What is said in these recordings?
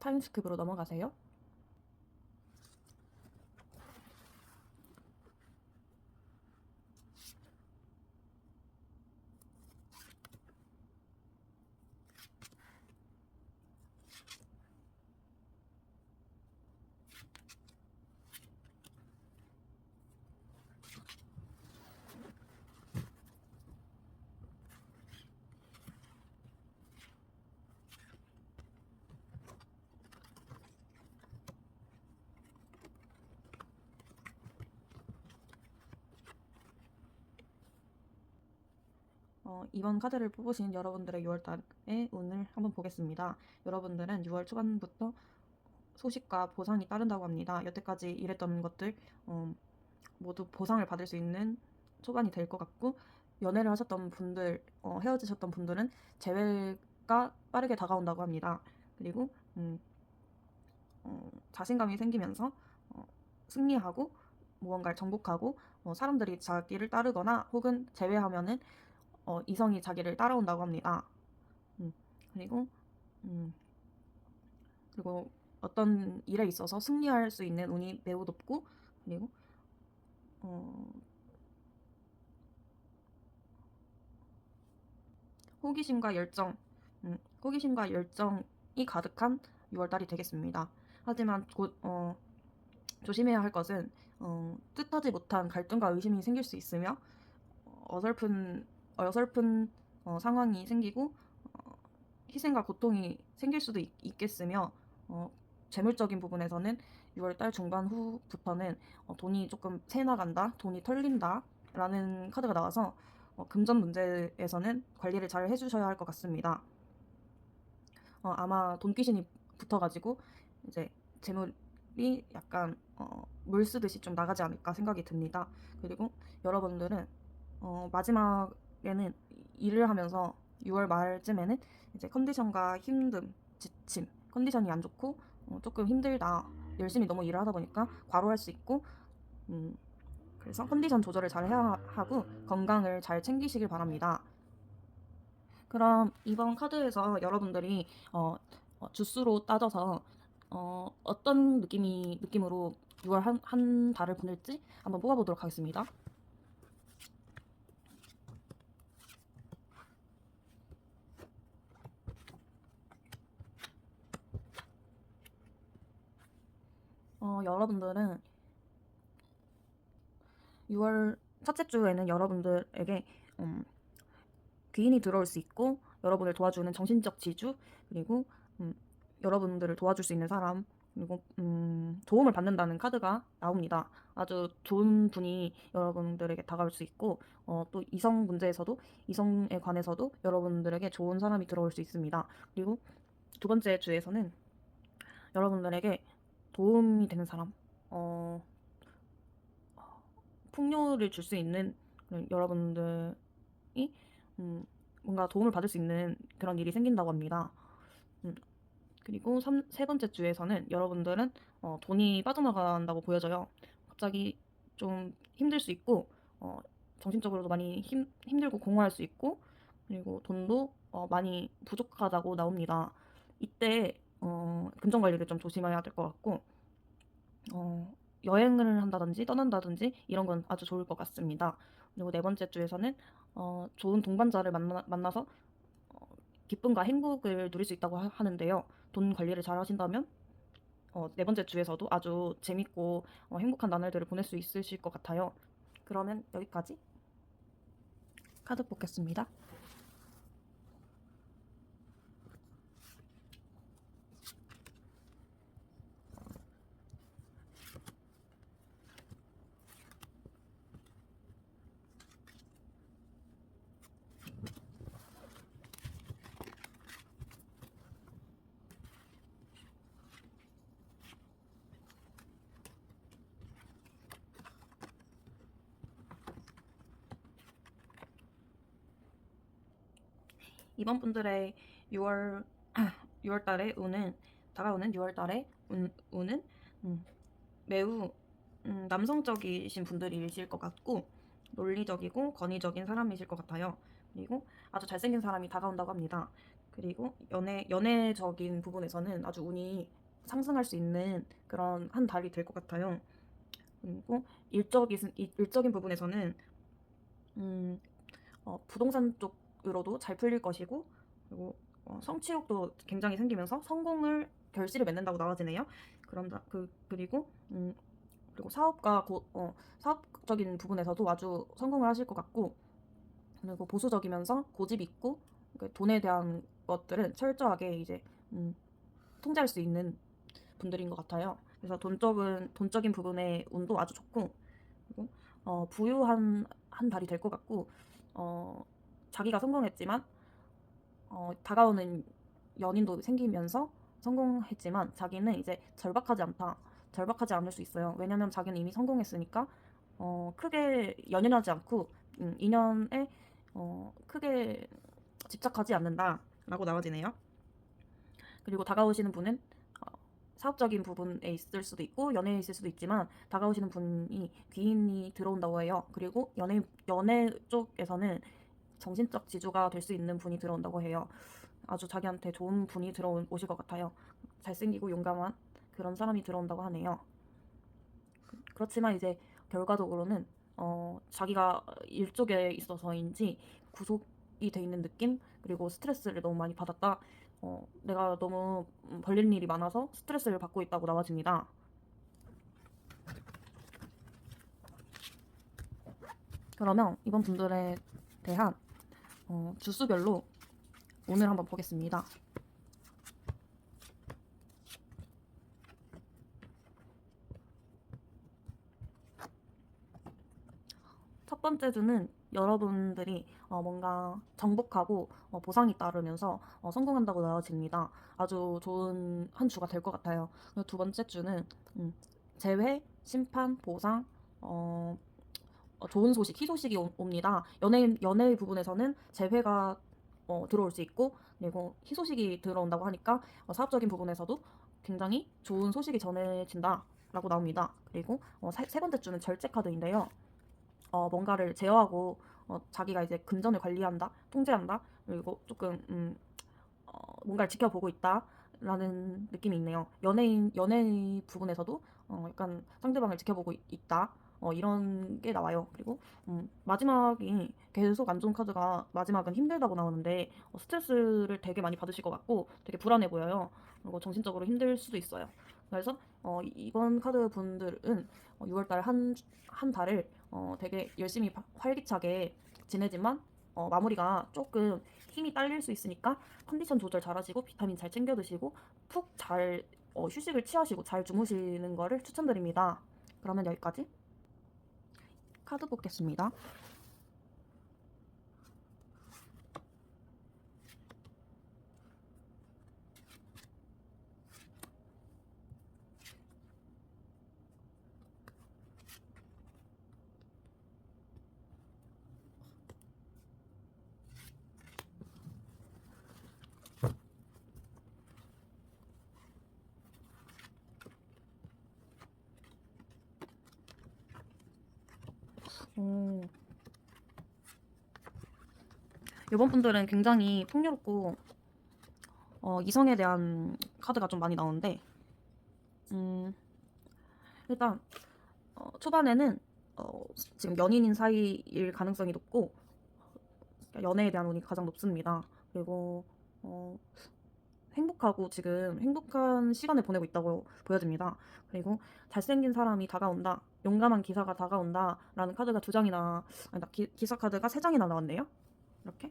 타임스크립으로 넘어가세요. 어, 이번 카드를 뽑으신 여러분들의 6월달의 운을 한번 보겠습니다. 여러분들은 6월 초반부터 소식과 보상이 따른다고 합니다. 여태까지 일했던 것들 어, 모두 보상을 받을 수 있는 초반이 될 것 같고 연애를 하셨던 분들, 어, 헤어지셨던 분들은 재회가 빠르게 다가온다고 합니다. 그리고 음, 어, 자신감이 생기면서 어, 승리하고 무언가를 정복하고 어, 사람들이 자기를 따르거나 혹은 제외하면은 어, 이성이 자기를 따라온다고 합니다. 음, 그리고 음, 그리고 어떤 일에 있어서 승리할 수 있는 운이 매우 높고 그리고 어, 호기심과 열정, 음, 호기심과 열정이 가득한 6월달이 되겠습니다. 하지만 곧 어, 조심해야 할 것은 어, 뜻하지 못한 갈등과 의심이 생길 수 있으며 어, 어설픈 어설픈 어, 상황이 생기고 어, 희생과 고통이 생길 수도 있, 있겠으며 어, 재물적인 부분에서는 6월 달 중반 후부터는 어, 돈이 조금 새 나간다, 돈이 털린다라는 카드가 나와서 어, 금전 문제에서는 관리를 잘 해주셔야 할 것 같습니다. 어, 아마 돈 귀신이 붙어가지고 이제 재물이 약간 어, 물 쓰듯이 좀 나가지 않을까 생각이 듭니다. 그리고 여러분들은 어, 마지막 에는 일을 하면서 6월 말쯤에는 이제 컨디션과 힘듦, 지침, 컨디션이 안 좋고 어, 조금 힘들다. 열심히 너무 일을 하다 보니까 과로할 수 있고 음, 그래서 컨디션 조절을 잘 해야 하고 건강을 잘 챙기시길 바랍니다. 그럼 이번 카드에서 여러분들이 어, 어, 주수로 따져서 어, 어떤 느낌이 느낌으로 6월 한, 한 달을 보낼지 한번 뽑아보도록 하겠습니다. 어, 여러분들은 6월 첫째 주에는 여러분들에게 음, 귀인이 들어올 수 있고 여러분을 도와주는 정신적 지주 그리고 음, 여러분들을 도와줄 수 있는 사람 그리고 음, 도움을 받는다는 카드가 나옵니다. 아주 좋은 분이 여러분들에게 다가올 수 있고 어, 또 이성 문제에서도 이성에 관해서도 여러분들에게 좋은 사람이 들어올 수 있습니다. 그리고 두 번째 주에서는 여러분들에게 도움이 되는 사람, 어, 풍요를 줄 수 있는 여러분들이 음, 뭔가 도움을 받을 수 있는 그런 일이 생긴다고 합니다. 음, 그리고 삼, 세 번째 주에서는 여러분들은 어, 돈이 빠져나간다고 보여져요. 갑자기 좀 힘들 수 있고 어, 정신적으로도 많이 힘, 힘들고 공허할 수 있고 그리고 돈도 어, 많이 부족하다고 나옵니다. 이때 어, 금전 관리를 좀 조심해야 될 것 같고 어, 여행을 한다든지 떠난다든지 이런 건 아주 좋을 것 같습니다. 그리고 네 번째 주에서는 어, 좋은 동반자를 만나, 만나서 어, 기쁨과 행복을 누릴 수 있다고 하, 하는데요. 돈 관리를 잘 하신다면 어, 네 번째 주에서도 아주 재밌고 어, 행복한 나날들을 보낼 수 있으실 것 같아요. 그러면 여기까지 카드 뽑겠습니다. 이번 분들의 6월 6월 달의 운은 다가오는 6월 달의 운, 운은 음, 매우 음, 남성적이신 분들이실 것 같고 논리적이고 권위적인 사람이실 것 같아요. 그리고 아주 잘생긴 사람이 다가온다고 합니다. 그리고 연애 연애적인 부분에서는 아주 운이 상승할 수 있는 그런 한 달이 될 것 같아요. 그리고 일적인 일- 일적인 부분에서는 음, 어, 부동산 쪽 으로도 잘 풀릴 것이고 그리고 어, 성취욕도 굉장히 생기면서 성공을 결실을 맺는다고 나와지네요. 그런다 그 그리고 음, 그리고 사업과 고, 어, 사업적인 부분에서도 아주 성공을 하실 것 같고 그리고 보수적이면서 고집 있고 그 돈에 대한 것들은 철저하게 이제 음, 통제할 수 있는 분들인 것 같아요. 그래서 돈적은 돈적인 부분의 운도 아주 좋고 그리고 어, 부유한 한 달이 될 것 같고 어, 자기가 성공했지만 어, 다가오는 연인도 생기면서 성공했지만 자기는 이제 절박하지 않다. 절박하지 않을 수 있어요. 왜냐면 자기는 이미 성공했으니까 어, 크게 연연하지 않고 음, 인연에 어, 크게 집착하지 않는다라고 나와지네요. 그리고 다가오시는 분은 어, 사업적인 부분에 있을 수도 있고 연애에 있을 수도 있지만 다가오시는 분이 귀인이 들어온다고 해요. 그리고 연애 연애 쪽에서는 정신적 지주가 될 수 있는 분이 들어온다고 해요. 아주 자기한테 좋은 분이 들어오실 것 같아요. 잘생기고 용감한 그런 사람이 들어온다고 하네요. 그렇지만 이제 결과적으로는 어, 자기가 일 쪽에 있어서인지 구속이 돼 있는 느낌 그리고 스트레스를 너무 많이 받았다. 어, 내가 너무 음, 벌릴 일이 많아서 스트레스를 받고 있다고 나와집니다. 그러면 이번 분들에 대한 어, 주수별로 오늘 한번 보겠습니다. 첫 번째 주는 여러분들이 어, 뭔가 정복하고 어, 보상이 따르면서 어, 성공한다고 나와집니다. 아주 좋은 한 주가 될 것 같아요. 두 번째 주는 음, 재회, 심판, 보상, 어, 어, 좋은 소식, 희소식이 오- 옵니다. 연애 연애 부분에서는 재회가 어, 들어올 수 있고 그리고 희소식이 들어온다고 하니까 어, 사업적인 부분에서도 굉장히 좋은 소식이 전해진다라고 나옵니다. 그리고 어, 세, 세 번째 주는 절제 카드인데요. 어, 뭔가를 제어하고 어, 자기가 이제 금전을 관리한다, 통제한다, 그리고 조금 음, 어, 뭔가를 지켜보고 있다 라는 느낌이 있네요. 연예인 연애 부분에서도 어, 약간 상대방을 지켜보고 있, 있다. 어, 이런 게 나와요. 그리고 음, 마지막이 계속 안 좋은 카드가 마지막은 힘들다고 나오는데 어, 스트레스를 되게 많이 받으실 것 같고 되게 불안해 보여요. 그리고 정신적으로 힘들 수도 있어요. 그래서 어, 이- 이번 카드 분들은 어, 6월달 한, 한 달을 어, 되게 열심히 바- 활기차게 지내지만 어, 마무리가 조금 힘이 딸릴 수 있으니까 컨디션 조절 잘 하시고 비타민 잘 챙겨 드시고 푹잘 어, 휴식을 취하시고 잘 주무시는 거를 추천드립니다. 그러면 여기까지 카드 뽑겠습니다. 오. 이번 분들은 굉장히 풍요롭고 어, 이성에 대한 카드가 좀 많이 나오는데 음, 일단 어, 초반에는 어, 지금 연인인 사이일 가능성이 높고 연애에 대한 운이 가장 높습니다. 그리고 어, 행복하고 지금 행복한 시간을 보내고 있다고 보여집니다. 그리고 잘생긴 사람이 다가온다, 용감한 기사가 다가온다라는 카드가 두 장이나 아니다 기, 기사 카드가 세 장이나 나왔네요. 이렇게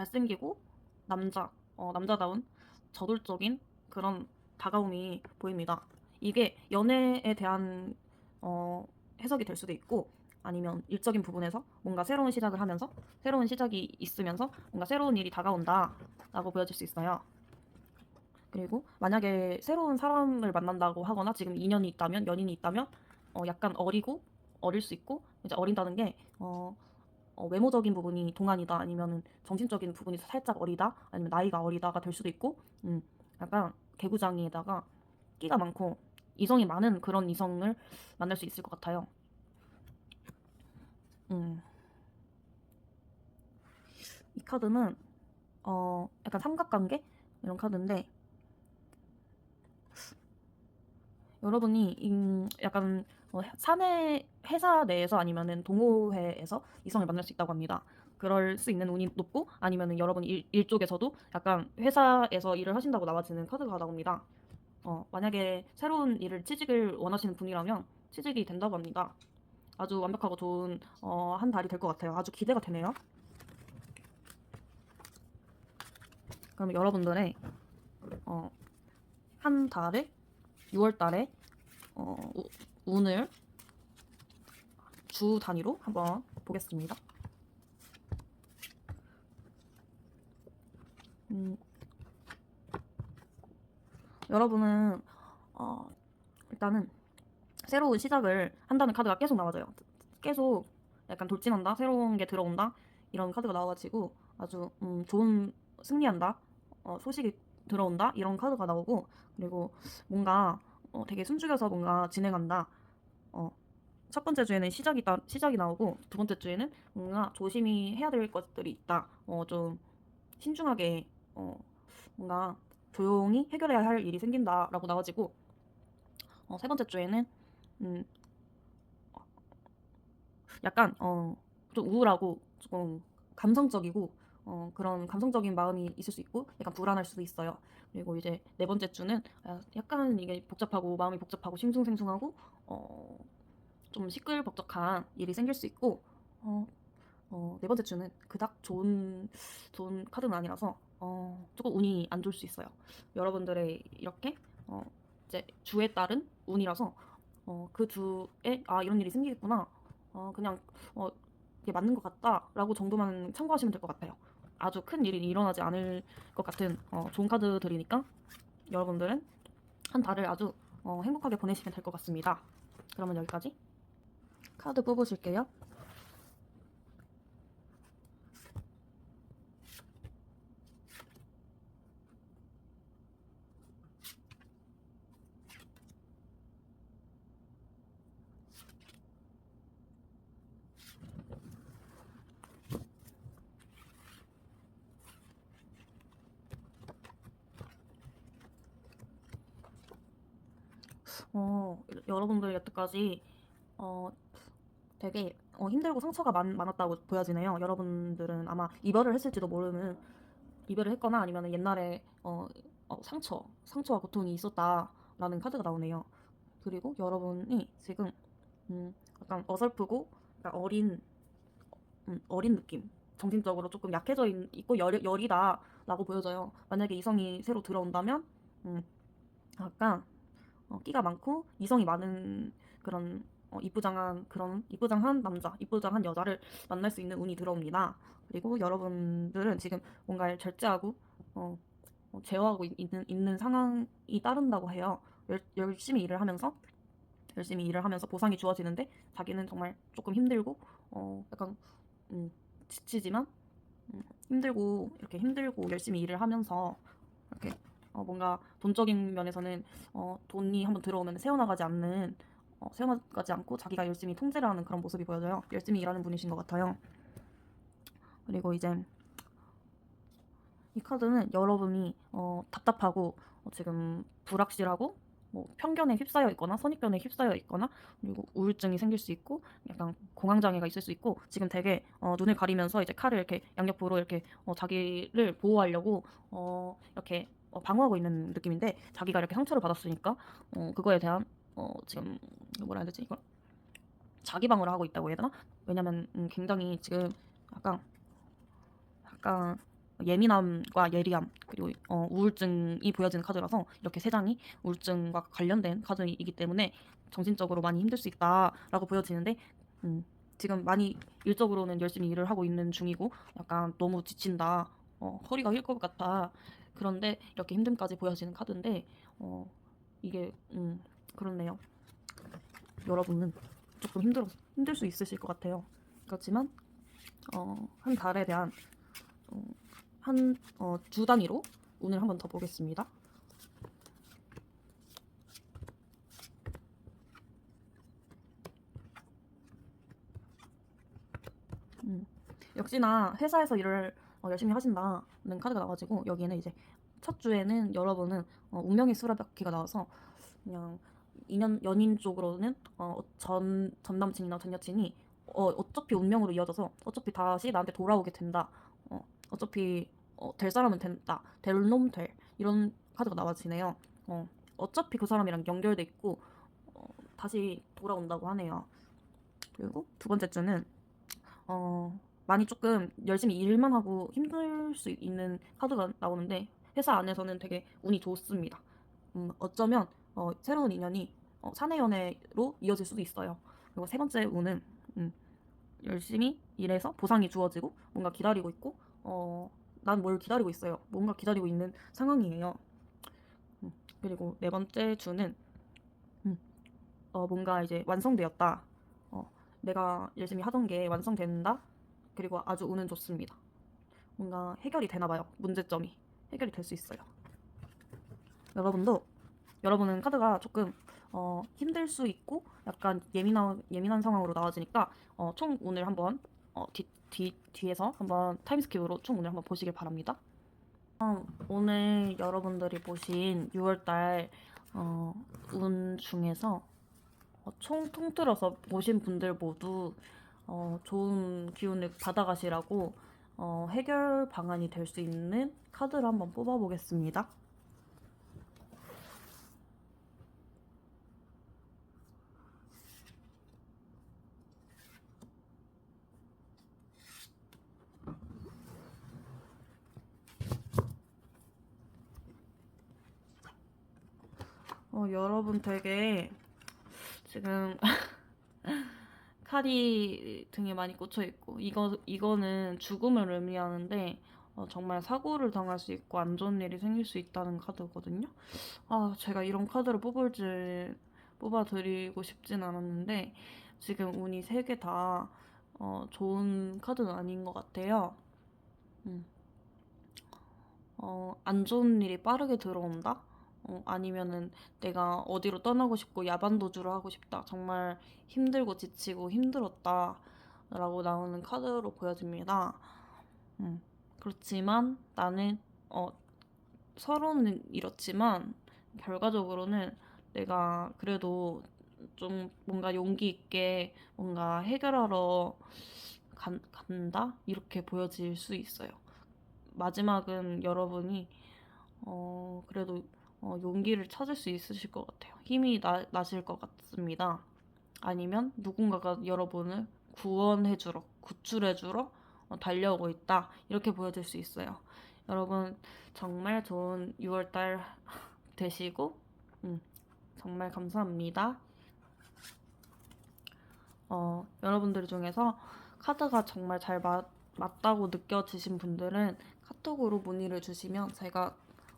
잘생기고 남자, 어, 남자다운 저돌적인 그런 다가옴이 보입니다. 이게 연애에 대한 어, 해석이 될 수도 있고 아니면 일적인 부분에서 뭔가 새로운 시작을 하면서 새로운 시작이 있으면서 뭔가 새로운 일이 다가온다라고 보여질 수 있어요. 그리고 만약에 새로운 사람을 만난다고 하거나 지금 인연이 있다면 연인이 있다면 어, 약간 어리고 어릴 수 있고 이제 어린다는 게 어, 어, 외모적인 부분이 동안이다 아니면은 정신적인 부분이 살짝 어리다 아니면 나이가 어리다가 될 수도 있고 음, 약간 개구장이에다가 끼가 많고 이성이 많은 그런 이성을 만날 수 있을 것 같아요. 음. 이 카드는 어 약간 삼각관계 이런 카드인데 여러분이 인- 약간 어, 사내 회사 내에서 아니면은 동호회에서 이성을 만날 수 있다고 합니다. 그럴 수 있는 운이 높고 아니면은 여러분 일, 일 쪽에서도 약간 회사에서 일을 하신다고 나와지는 카드가 나옵니다. 어, 만약에 새로운 일을 취직을 원하시는 분이라면 취직이 된다고 합니다. 아주 완벽하고 좋은 어, 한 달이 될 것 같아요. 아주 기대가 되네요. 그럼 여러분들의 어, 한 달에 6월 달에 어, 우- 운을 주 단위로 한번 보겠습니다. 음, 여러분은 어, 일단은 새로운 시작을 한다는 카드가 계속 나와져요. 계속 약간 돌진한다, 새로운 게 들어온다 이런 카드가 나와가지고 아주 음, 좋은 승리한다, 어, 소식이 들어온다 이런 카드가 나오고 그리고 뭔가 어, 되게 숨죽여서 뭔가 진행한다. 어, 첫 번째 주에는 시작이 다, 시작이 나오고 두 번째 주에는 뭔가 조심히 해야 될 것들이 있다. 어, 좀 신중하게 어, 뭔가 조용히 해결해야 할 일이 생긴다라고 나와지고 어, 세 번째 주에는 음, 약간 어, 좀 우울하고 조금 감성적이고 어, 그런 감성적인 마음이 있을 수 있고 약간 불안할 수도 있어요. 그리고 이제 네 번째 주는 아, 약간 이게 복잡하고 마음이 복잡하고 싱숭생숭하고 어, 좀 시끌벅적한 일이 생길 수 있고 어, 어, 네 번째 주는 그닥 좋은 좋은 카드는 아니라서 어, 조금 운이 안 좋을 수 있어요. 여러분들의 이렇게 어, 이제 주에 따른 운이라서 어, 그 주에 아 이런 일이 생기겠구나. 어, 그냥 어, 이게 맞는 것 같다라고 정도만 참고하시면 될 것 같아요. 아주 큰 일이 일어나지 않을 것 같은 어, 좋은 카드들이니까 여러분들은 한 달을 아주 어, 행복하게 보내시면 될 것 같습니다. 그러면 여기까지 카드 뽑으실게요. 어, 여러분들 여태까지 어, 되게 어, 힘들고 상처가 많, 많았다고 보여지네요. 여러분들은 아마 이별을 했을지도 모르는 이별을 했거나 아니면 옛날에 어, 어, 상처, 상처와 고통이 있었다라는 카드가 나오네요. 그리고 여러분이 지금 음, 약간 어설프고 약간 어린 음, 어린 느낌. 정신적으로 조금 약해져 있, 있고 열, 열이다라고 보여져요. 만약에 이성이 새로 들어온다면 음, 약간 어, 끼가 많고 이성이 많은 그런 어, 이쁘장한 그런 이쁘장한 남자, 이쁘장한 여자를 만날 수 있는 운이 들어옵니다. 그리고 여러분들은 지금 뭔가를 절제하고 어, 어, 제어하고 있- 있는 있는 상황이 따른다고 해요. 열, 열심히 일을 하면서 열심히 일을 하면서 보상이 주어지는데 자기는 정말 조금 힘들고 어, 약간 음, 지치지만 음, 힘들고 이렇게 힘들고 열심히 일을 하면서 이렇게 어, 뭔가 돈적인 면에서는 어, 돈이 한번 들어오면 새어나가지 않는 어, 새어나가지 않고 자기가 열심히 통제를 하는 그런 모습이 보여져요. 열심히 일하는 분이신 것 같아요. 그리고 이제 이 카드는 여러분이 어, 답답하고 어, 지금 불확실하고 뭐 편견에 휩싸여 있거나 선입견에 휩싸여 있거나 그리고 우울증이 생길 수 있고 약간 공황 장애가 있을 수 있고 지금 되게 어, 눈을 가리면서 이제 칼을 이렇게 양옆으로 이렇게 어, 자기를 보호하려고 어, 이렇게 어, 방어하고 있는 느낌인데 자기가 이렇게 상처를 받았으니까 어, 그거에 대한 어, 지금 뭐라 해야 되지 이걸 자기 방어를 하고 있다고 해야 되나? 왜냐면 음, 굉장히 지금 약간 약간 예민함과 예리함 그리고 어, 우울증이 보여지는 카드라서 이렇게 세 장이 우울증과 관련된 카드이기 때문에 정신적으로 많이 힘들 수 있다라고 보여지는데 음, 지금 많이 일적으로는 열심히 일을 하고 있는 중이고 약간 너무 지친다 어, 허리가 휠 것 같다 그런데 이렇게 힘듦까지 보여지는 카드인데 어, 이게 음, 그렇네요. 여러분은 조금 힘들어 힘들 수 있으실 것 같아요. 그렇지만 어, 한 달에 대한 어, 한 어, 주 단위로 운을 한번 더 보겠습니다. 음, 역시나 회사에서 일을 어, 열심히 하신다는 카드가 나와가지고 여기에는 이제 첫 주에는 여러분은 어, 운명의 수라바퀴가 나와서 그냥 인연 연인 쪽으로는 어, 전 전남친이나 전 여친이 어, 어차피 운명으로 이어져서 어차피 다시 나한테 돌아오게 된다. 어, 어차피 어, 될 사람은 된다. 될 놈 될. 이런 카드가 나와지네요. 어, 어차피 그 사람이랑 연결돼 있고 어, 다시 돌아온다고 하네요. 그리고 두 번째 주는 어, 많이 조금 열심히 일만 하고 힘들 수 있는 카드가 나오는데 회사 안에서는 되게 운이 좋습니다. 음, 어쩌면 어, 새로운 인연이 어, 사내 연애로 이어질 수도 있어요. 그리고 세 번째 운은 음, 열심히 일해서 보상이 주어지고 뭔가 기다리고 있고 어, 난 뭘 기다리고 있어요. 뭔가 기다리고 있는 상황이에요. 음, 그리고 네 번째 주는 음, 어, 뭔가 이제 완성되었다. 어, 내가 열심히 하던 게 완성된다. 그리고 아주 운은 좋습니다. 뭔가 해결이 되나 봐요. 문제점이 해결이 될 수 있어요. 여러분도 여러분은 카드가 조금 어, 힘들 수 있고 약간 예민한 예민한 상황으로 나와지니까 어, 총 운을 한번 어, 뒤, 뒤, 뒤에서 한번 타임스킵으로 총 운을 한번 보시길 바랍니다. 어, 오늘 여러분들이 보신 6월달 어, 운 중에서 어, 총 통틀어서 보신 분들 모두 어, 좋은 기운을 받아가시라고 어, 해결 방안이 될 수 있는 카드를 한번 뽑아보겠습니다. 어, 여러분 되게 지금 칼이 등에 많이 꽂혀 있고 이거 이거는 죽음을 의미하는데 어, 정말 사고를 당할 수 있고 안 좋은 일이 생길 수 있다는 카드거든요. 아, 제가 이런 카드를 뽑을 줄 뽑아 드리고 싶진 않았는데 지금 운이 세 개다 어, 좋은 카드는 아닌 것 같아요. 음. 어, 안 좋은 일이 빠르게 들어온다? 어, 아니면은 내가 어디로 떠나고 싶고 야반 도주를 하고 싶다. 정말 힘들고 지치고 힘들었다. 라고 나오는 카드로 보여집니다. 음, 그렇지만 나는 어, 서로는 이렇지만 결과적으로는 내가 그래도 좀 뭔가 용기 있게 뭔가 해결하러 간, 간다? 이렇게 보여질 수 있어요. 마지막은 여러분이 어, 그래도 어, 용기를 찾을 수 있으실 것 같아요. 힘이 나, 나실 것 같습니다. 아니면 누군가가 여러분을 구원해주러, 구출해주러 어, 달려오고 있다. 이렇게 보여질 수 있어요. 여러분, 정말 좋은 6월달 되시고, 음, 정말 감사합니다. 어, 여러분들 중에서 카드가 정말 잘 맞, 맞다고 느껴지신 분들은 카톡으로 문의를 주시면 제가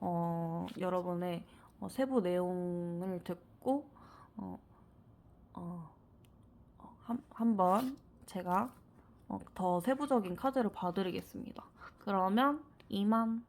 어, 여러분의 어, 세부 내용을 듣고 어, 어, 어, 한, 한번 제가 어, 더 세부적인 카드를 봐드리겠습니다. 그러면 이만